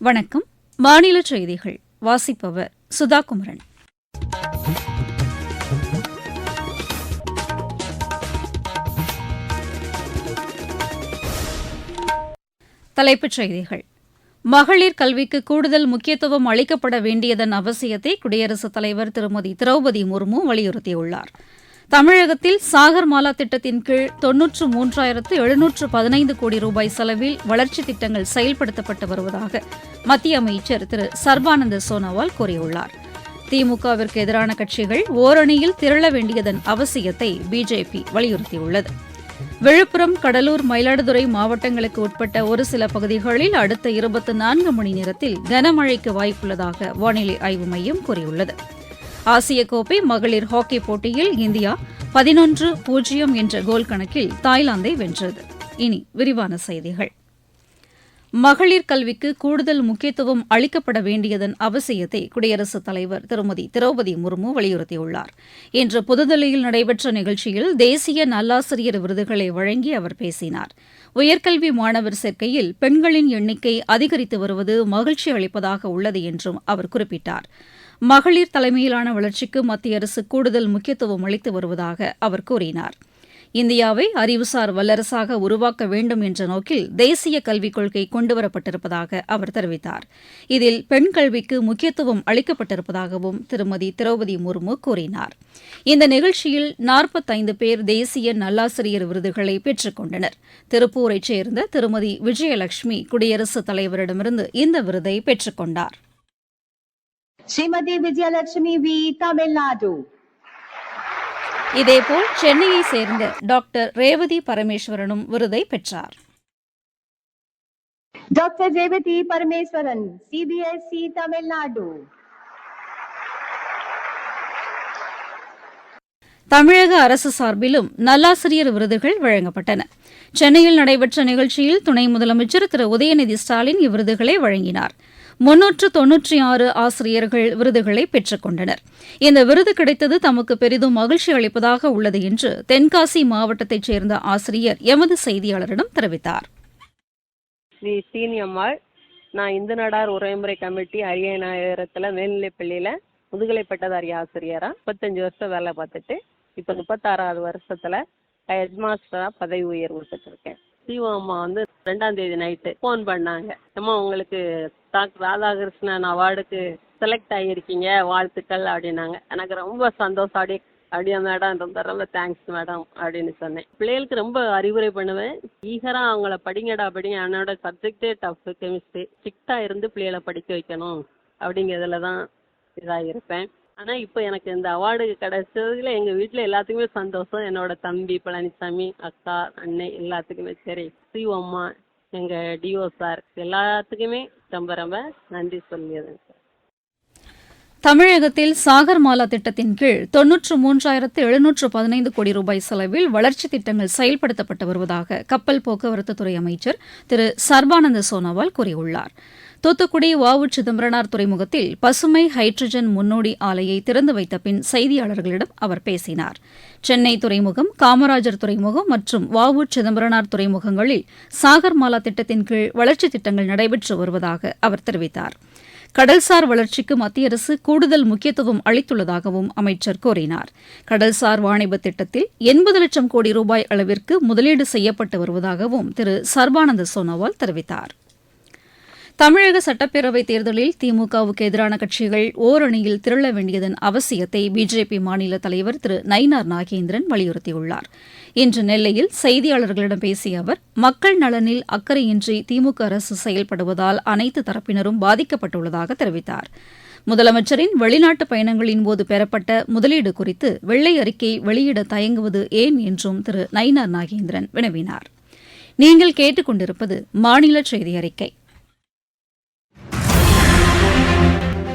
வணக்கம். மாநில செய்திகள். வாசிப்பவர் சுதா குமரன் தலைப்புச் செய்திகள். மகளிர் கல்விக்கு கூடுதல் முக்கியத்துவம் அளிக்கப்பட வேண்டியதன் அவசியத்தை குடியரசுத் தலைவர் திருமதி திரௌபதி முர்மு வலியுறுத்தியுள்ளாா் தமிழகத்தில் சாகர்மாலா திட்டத்தின் கீழ் தொன்னூற்று மூன்றாயிரத்து எழுநூற்று பதினைந்து கோடி ரூபாய் செலவில் வளர்ச்சித் திட்டங்கள் செயல்படுத்தப்பட்டு வருவதாக மத்திய அமைச்சர் திரு சர்பானந்த சோனோவால் கூறியுள்ளார். திமுகவிற்கு எதிரான கட்சிகள் ஓரணியில் திரள வேண்டியதன் அவசியத்தை பிஜேபி வலியுறுத்தியுள்ளது. விழுப்புரம் கடலூர் மயிலாடுதுறை மாவட்டங்களுக்கு உட்பட்ட ஒரு சில பகுதிகளில் அடுத்த இருபத்தி நான்கு மணி நேரத்தில் கனமழைக்கு வாய்ப்புள்ளதாக வானிலை ஆய்வு மையம் கூறியுள்ளது. ஆசிய கோப்பை மகளிர் ஹாக்கி போட்டியில் இந்தியா பதினொன்று பூஜ்ஜியம் என்ற கோல் கணக்கில் தாய்லாந்தை வென்றது. இனி விரிவான செய்திகள். மகளிர் கல்விக்கு கூடுதல் முக்கியத்துவம் அளிக்கப்பட வேண்டியதன் அவசியத்தை குடியரசுத் தலைவர் திருமதி திரௌபதி முர்மு வலியுறுத்தியுள்ளார். இன்று புதுதில்லியில் நடைபெற்ற நிகழ்ச்சியில் தேசிய நல்லாசிரியர் விருதுகளை வழங்கி அவர் பேசினார். உயர்கல்வி மாணவர் சேர்க்கையில் பெண்களின் எண்ணிக்கை அதிகரித்து வருவது மகிழ்ச்சி அளிப்பதாக உள்ளது என்றும் அவர் குறிப்பிட்டார். மகளிர் தலைமையிலான வளர்ச்சிக்கு மத்திய அரசு கூடுதல் முக்கியத்துவம் அளித்து வருவதாக அவர் கூறினார். இந்தியாவை அறிவுசார் வல்லரசாக உருவாக்க வேண்டும் என்ற நோக்கில் தேசிய கல்விக் கொள்கை கொண்டுவரப்பட்டிருப்பதாக அவர் தெரிவித்தார். இதில் பெண் கல்விக்கு முக்கியத்துவம் அளிக்கப்பட்டிருப்பதாகவும் திருமதி திரௌபதி முர்மு கூறினார். இந்த நிகழ்ச்சியில் நாற்பத்தைந்து பேர் தேசிய நல்லாசிரியர் விருதுகளை பெற்றுக் கொண்டனர். திருப்பூரைச் சேர்ந்த திருமதி விஜயலட்சுமி குடியரசுத் தலைவரிடமிருந்து இந்த விருதை பெற்றுக்கொண்டார் Shrimati Vijayalakshmi V. Tamil Nadu இதேபோல் சென்னையை சேர்ந்த டாக்டர் ரேவதி பரமேஸ்வரனும் விருதை பெற்றார். Doctor Revathi Parameswaran CBSE Tamil Nadu. தமிழக அரசு சார்பிலும் நல்லாசிரியர் விருதுகள் வழங்கப்பட்டன. சென்னையில் நடைபெற்ற நிகழ்ச்சியில் துணை முதலமைச்சர் திரு. உதயநிதி ஸ்டாலின் இவ்விருதுகளை வழங்கினார். முன்னூற்று தொன்னூற்றி ஆறு ஆசிரியர்கள் விருதுகளை பெற்றுக் கொண்டனர். இந்த விருது கிடைத்தது தமக்கு பெரிதும் மகிழ்ச்சி அளிப்பதாக உள்ளது என்று தென்காசி மாவட்டத்தைச் சேர்ந்த ஆசிரியர் எமது செய்தியாளரிடம் தெரிவித்தார். ஸ்ரீ சீனியம்மாள். நான் இந்து நாடார் உரைமுறை கமிட்டி அரிய மேல்நிலைப்பள்ளியில் முதுகலை பட்டதாரி ஆசிரியராக முப்பத்தஞ்சு வருஷம் வேலை பார்த்துட்டு இப்போ முப்பத்தாறாவது வருஷத்தில் ஹெட்மாஸ்டராக பதவி உயர்வு பெற்றிருக்கேன். சிஓ அம்மா வந்து ரெண்டாம் தேதி நைட்டு ஃபோன் பண்ணாங்க. அம்மா உங்களுக்கு டாக்டர் ராதாகிருஷ்ணன் அவார்டுக்கு செலக்ட் ஆகியிருக்கீங்க வாழ்த்துக்கள் அப்படின்னாங்க. எனக்கு ரொம்ப சந்தோஷம். அப்படியே அப்படியா மேடம் ரொம்ப ரொம்ப தேங்க்ஸ் மேடம் அப்படின்னு சொன்னேன். பிள்ளைகளுக்கு ரொம்ப அறிவுரை பண்ணுவேன். ஈகராக அவங்கள படிங்கடா படிங்க. என்னோட சப்ஜெக்டே டஃப் கெமிஸ்ட்ரி ஸ்ட்ரிக்டாக இருந்து பிள்ளைகளை படிக்க வைக்கணும் அப்படிங்கிறதுல தான் இதாக இருப்பேன். ஆனால் இப்போ எனக்கு இந்த அவார்டு கிடைச்சதுல எங்கள் வீட்டில் எல்லாத்துக்குமே சந்தோஷம். என்னோட தம்பி பழனிசாமி அக்கா அண்ணன் எல்லாத்துக்குமே. சரி சிஓ அம்மா எங்கள் டிஓ சார் எல்லாத்துக்குமே ரொம்ப ரொம்ப நன்றி சொல்லியதுங்க சார் தமிழகத்தில் சாகர்மாலா திட்டத்தின் கீழ் தொன்னூற்று மூன்றாயிரத்து எழுநூற்று பதினைந்து கோடி ரூபாய் செலவில் வளர்ச்சித் திட்டங்கள் செயல்படுத்தப்பட்டு வருவதாக கப்பல் போக்குவரத்துத்துறை அமைச்சர் திரு சர்பானந்த சோனோவால் கூறியுள்ளார். தூத்துக்குடி வவு சிதம்பரனார் துறைமுகத்தில் பசுமை ஹைட்ரஜன் முன்னோடி ஆலையை திறந்து வைத்த பின் செய்தியாளர்களிடம் அவர் பேசினார். சென்னை துறைமுகம் காமராஜர் துறைமுகம் மற்றும் வவு சிதம்பரனார் துறைமுகங்களில் சாகர்மாலா திட்டத்தின் கீழ் வளர்ச்சித் திட்டங்கள் நடைபெற்று வருவதாக அவர் தெரிவித்தார். கடல்சார் வளர்ச்சிக்கு மத்திய அரசு கூடுதல் முக்கியத்துவம் அளித்துள்ளதாகவும் அமைச்சர் கூறினார். கடல்சார் வாணிப திட்டத்தில் எண்பது லட்சம் கோடி ரூபாய் அளவிற்கு முதலீடு செய்யப்பட்டு வருவதாகவும் திரு சர்பானந்த சோனோவால் தெரிவித்தார். தமிழக சட்டப்பேரவைத் தேர்தலில் திமுகவுக்கு எதிரான கட்சிகள் ஓரணியில் திரள வேண்டியதன் அவசியத்தை பிஜேபி மாநில தலைவர் திரு நயினார் நாகேந்திரன் வலியுறுத்தியுள்ளார். இன்று நெல்லையில் செய்தியாளர்களிடம் பேசிய அவர் மக்கள் நலனில் அக்கறையின்றி திமுக அரசு செயல்படுவதால் அனைத்து தரப்பினரும் பாதிக்கப்பட்டுள்ளதாக தெரிவித்தார். முதலமைச்சரின் வெளிநாட்டு பயணங்களின் போது பெறப்பட்ட முதலீடு குறித்து வெள்ளை அறிக்கை வெளியிட தயங்குவது ஏன் என்றும் திரு நயினார் நாகேந்திரன் வினவினார். நீங்கள் கேட்டுக்கொண்டிருப்பது மாநில செய்தி அறிக்கை.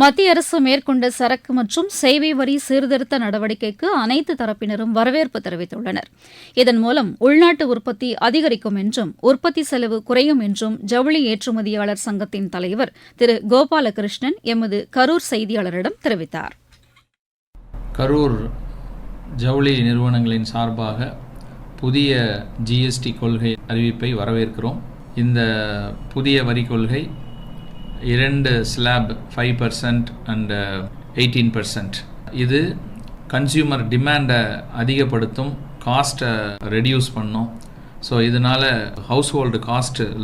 மத்திய அரசு மேற்கொண்ட சரக்கு மற்றும் சேவை வரி சீர்திருத்த நடவடிக்கைக்கு அனைத்து தரப்பினரும் வரவேற்பு தெரிவித்துள்ளனர். இதன் மூலம் உள்நாட்டு உற்பத்தி அதிகரிக்கும் என்றும் உற்பத்தி செலவு குறையும் என்றும் ஜவுளி ஏற்றுமதியாளர் சங்கத்தின் தலைவர் திரு கோபாலகிருஷ்ணன் எமது கரூர் செய்தியாளரிடம் தெரிவித்தார். கரூர் ஜவுளி நிறுவனங்களின் சார்பாக புதிய ஜிஎஸ்டி கொள்கை அறிவிப்பை வரவேற்கிறோம். இந்த புதிய வரி கொள்கை இரண்டு slab five percent and eighteen percent இது கன்சியூமர் டிமாண்டை அதிகப்படுத்தும் காஸ்ட்டை ரெடியூஸ் பண்ணும். ஸோ இதனால் ஹவுஸ் ஹோல்டு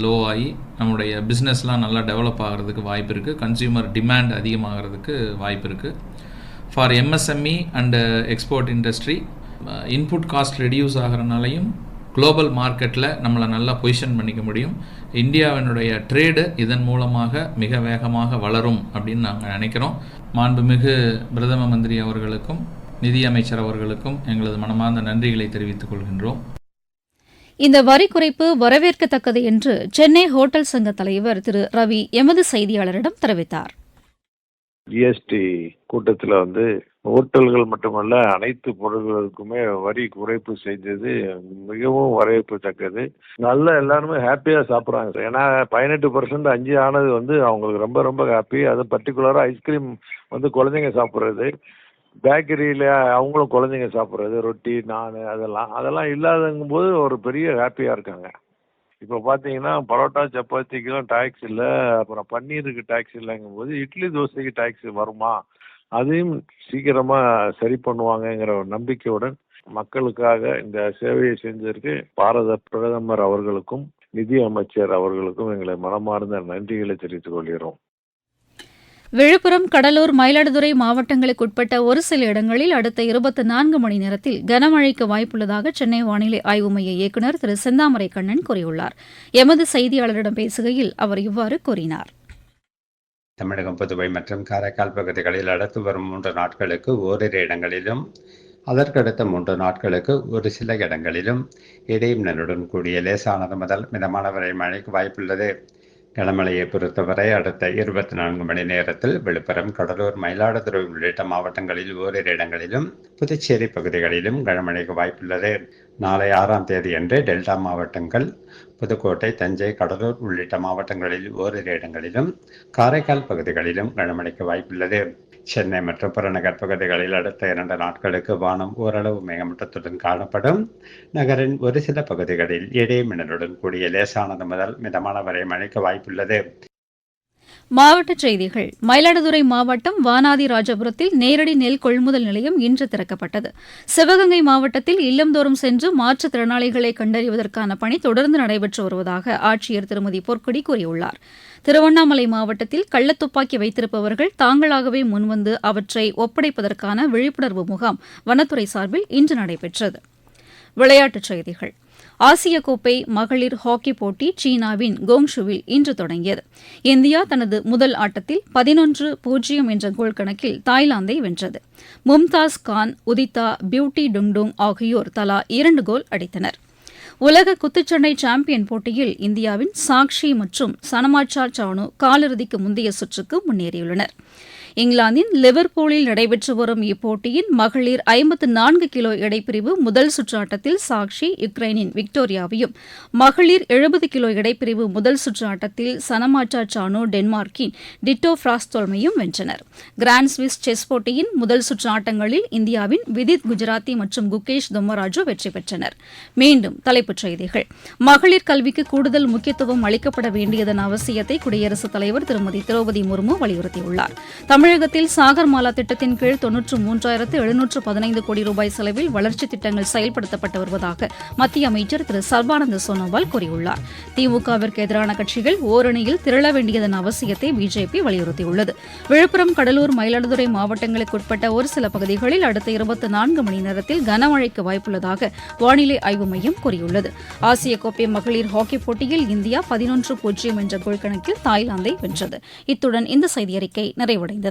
லோ ஆகி நம்முடைய பிஸ்னஸ்லாம் நல்லா டெவலப் ஆகிறதுக்கு வாய்ப்பு இருக்குது கன்சியூமர் டிமாண்ட் அதிகமாகிறதுக்கு வாய்ப்பு இருக்குது for MSME and export industry input cost reduce ஆகிறனாலையும் global மார்க்கெட்டில் நம்மளை நல்லா பொசிஷன் பண்ணிக்க முடியும். இந்தியாவினுடைய ட்ரேடு இதன் மூலமாக மிக வேகமாக வளரும் அப்படின்னு நாங்கள் நினைக்கிறோம். மாண்புமிகு பிரதம மந்திரி அவர்களுக்கும் நிதியமைச்சர் அவர்களுக்கும் எங்களது மனமார்ந்த நன்றிகளை தெரிவித்துக் கொள்கின்றோம். இந்த வரி குறைப்பு வரவேற்கத்தக்கது என்று சென்னை ஹோட்டல் சங்க தலைவர் திரு ரவி எமது செய்தியாளரிடம் தெரிவித்தார். ஜிஎஸ்டி கூட்டத்தில் வந்து ஹோட்டல்கள் மட்டுமல்ல அனைத்து பொருட்களுக்குமே வரி குறைப்பு செஞ்சது மிகவும் வரவேற்கத்தக்கது நல்ல எல்லாருமே ஹாப்பியாக சாப்பிட்றாங்க ஏன்னா பதினெட்டு பர்சன்ட் அஞ்சு ஆனது வந்து அவங்களுக்கு ரொம்ப ரொம்ப ஹாப்பி அது பர்டிகுலராக ஐஸ்கிரீம் வந்து குழந்தைங்க சாப்பிட்றது. பேக்கரியில் அவங்களும் குழந்தைங்க சாப்பிட்றது. ரொட்டி நான் அதெல்லாம் அதெல்லாம் இல்லாதங்கும்போது ஒரு பெரிய ஹாப்பியாக இருக்காங்க. இப்போ பார்த்தீங்கன்னா பரோட்டா சப்பாத்திக்கெல்லாம் டேக்ஸ் இல்லை. அப்புறம் பன்னீருக்கு டேக்ஸ் இல்லைங்கும் போது இட்லி தோசைக்கு டேக்ஸ் வருமா? அதையும் சீக்கிரமாக சரி பண்ணுவாங்கங்கிற ஒரு நம்பிக்கையுடன் மக்களுக்காக இந்த சேவையை செஞ்சதற்கு பாரத பிரதமர் அவர்களுக்கும் நிதி அமைச்சர் அவர்களுக்கும் எங்களை மனமார்ந்த நன்றிகளை தெரிவித்துக் கொள்கிறோம். விழுப்புரம் கடலூர் மயிலாடுதுறை மாவட்டங்களுக்கு உட்பட்ட ஒரு சில இடங்களில் அடுத்த இருபத்தி நான்கு மணி நேரத்தில் கனமழைக்கு வாய்ப்புள்ளதாக சென்னை வானிலை ஆய்வு மைய இயக்குநர் திரு செந்தாமரை கண்ணன் கூறியுள்ளார். எமது செய்தியாளரிடம் பேசுகையில் அவர் இவ்வாறு கூறினார். தமிழகம் புதுவை மற்றும் காரைக்கால் பகுதிகளில் அடுத்து வரும் மூன்று நாட்களுக்கு ஓரிரு இடங்களிலும் அதற்கடுத்த மூன்று நாட்களுக்கு ஒரு சில இடங்களிலும் இடையும் கூடிய லேசானது முதல் மிதமான வரை மழைக்கு வாய்ப்புள்ளது. கனமழையை பொறுத்தவரை அடுத்த இருபத்தி நான்கு மணி நேரத்தில் விழுப்புரம் கடலூர் மயிலாடுதுறை உள்ளிட்ட மாவட்டங்களில் ஓரிரு இடங்களிலும் புதுச்சேரி பகுதிகளிலும் கனமழைக்கு வாய்ப்புள்ளது. நாளை ஆறாம் தேதி அன்று டெல்டா மாவட்டங்கள் புதுக்கோட்டை தஞ்சை கடலூர் உள்ளிட்ட மாவட்டங்களில் ஓரிரு இடங்களிலும் காரைக்கால் பகுதிகளிலும் கனமழைக்கு வாய்ப்புள்ளது. சென்னை மற்றும் புறநகர் பகுதிகளில் அடுத்த இரண்டு நாட்களுக்கு வானம் ஓரளவு மேகமூட்டத்துடன் காணப்படும். நகரின் ஒரு சில பகுதிகளில் இடைமின்னலுடன் கூடிய லேசானது முதல் மிதமான வரை மழைக்கு வாய்ப்புள்ளது. மாவட்டச் செய்திகள். மயிலாடுதுறை மாவட்டம் வானாதி ராஜபுரத்தில் நேரடி நெல் கொள்முதல் நிலையம் இன்று திறக்கப்பட்டது. சிவகங்கை மாவட்டத்தில் இல்லந்தோறும் சென்று மாற்றுத்திறனாளிகளை கண்டறிவதற்கான பணி தொடர்ந்து நடைபெற்று வருவதாக ஆட்சியர் திருமதி பொற்கொடி கூறியுள்ளார். திருவண்ணாமலை மாவட்டத்தில் கள்ளத்துப்பாக்கி வைத்திருப்பவர்கள் தாங்களாகவே முன்வந்து அவற்றை ஒப்படைப்பதற்கான விழிப்புணர்வு முகாம் வனத்துறை சார்பில் இன்று நடைபெற்றது. விளையாட்டுச் செய்திகள். ஆசிய கோப்பை மகளிர் ஹாக்கி போட்டி சீனாவின் கோங்ஷுவில் இன்று தொடங்கியது. இந்தியா தனது முதல் ஆட்டத்தில் பதினொன்று பூஜ்ஜியம் என்ற கோல் கணக்கில் தாய்லாந்தை வென்றது. மும்தாஸ் கான் உதிதா பியூட்டி டுங்டுங் ஆகியோர் தலா இரண்டு கோல் அடித்தனர். உலக குத்துச்சண்டை சாம்பியன் போட்டியில் இந்தியாவின் சாக்ஷி மற்றும் சனமாச்சா சானு காலிறுதிக்கு முந்தைய சுற்றுக்கு முன்னேறியுள்ளனர். இங்கிலாந்தின் லிவர்பூலில் நடைபெற்று வரும் இப்போட்டியின் மகளிர் ஐம்பத்து நான்கு கிலோ எடைப்பிரிவு முதல் சுற்று ஆட்டத்தில் சாக்ஷி யுக்ரைனின் விக்டோரியாவையும் மகளிர் எழுபது கிலோ எடைப்பிரிவு முதல் சுற்று ஆட்டத்தில் சனமாச்சா சானோ டென்மார்க்கின் டிட்டோ ஃபிராஸ்தோல்மையும் வென்றனர். கிராண்ட் ஸ்விஸ் செஸ் போட்டியின் முதல் சுற்று ஆட்டங்களில் இந்தியாவின் விதித் குஜராத்தி மற்றும் குகேஷ் தும்மராஜு வெற்றி பெற்றனர். மீண்டும் தலைப்புச் செய்திகள். மகளிர் கல்விக்கு கூடுதல் முக்கியத்துவம் அளிக்கப்பட வேண்டியதன் அவசியத்தை குடியரசுத் தலைவர் திருமதி திரௌபதி முர்மு வலியுறுத்தியுள்ளார். தமிழகத்தில் சாகர்மாலா திட்டத்தின் கீழ் தொன்னூற்று மூன்றாயிரத்து எழுநூற்று பதினைந்து கோடி ரூபாய் செலவில் வளர்ச்சித் திட்டங்கள் செயல்படுத்தப்பட்டு வருவதாக மத்திய அமைச்சர் திரு சர்பானந்த சோனோவால் கூறியுள்ளார். திமுகவிற்கு எதிரான கட்சிகள் ஓரணியில் திரள வேண்டியதன் அவசியத்தை பிஜேபி வலியுறுத்தியுள்ளது. விழுப்புரம் கடலூர் மயிலாடுதுறை மாவட்டங்களுக்கு உட்பட்ட ஒரு சில பகுதிகளில் அடுத்த இருபத்தி நான்கு மணி நேரத்தில் கனமழைக்கு வாய்ப்புள்ளதாக வானிலை ஆய்வு மையம் கூறியுள்ளது. ஆசிய கோப்பை மகளிர் ஹாக்கி போட்டியில் இந்தியா பதினொன்று பூஜ்ஜியம் என்ற கோல் கணக்கில் தாய்லாந்தை வென்றது. இத்துடன் இந்த செய்தியறிக்கை நிறைவடைந்தது.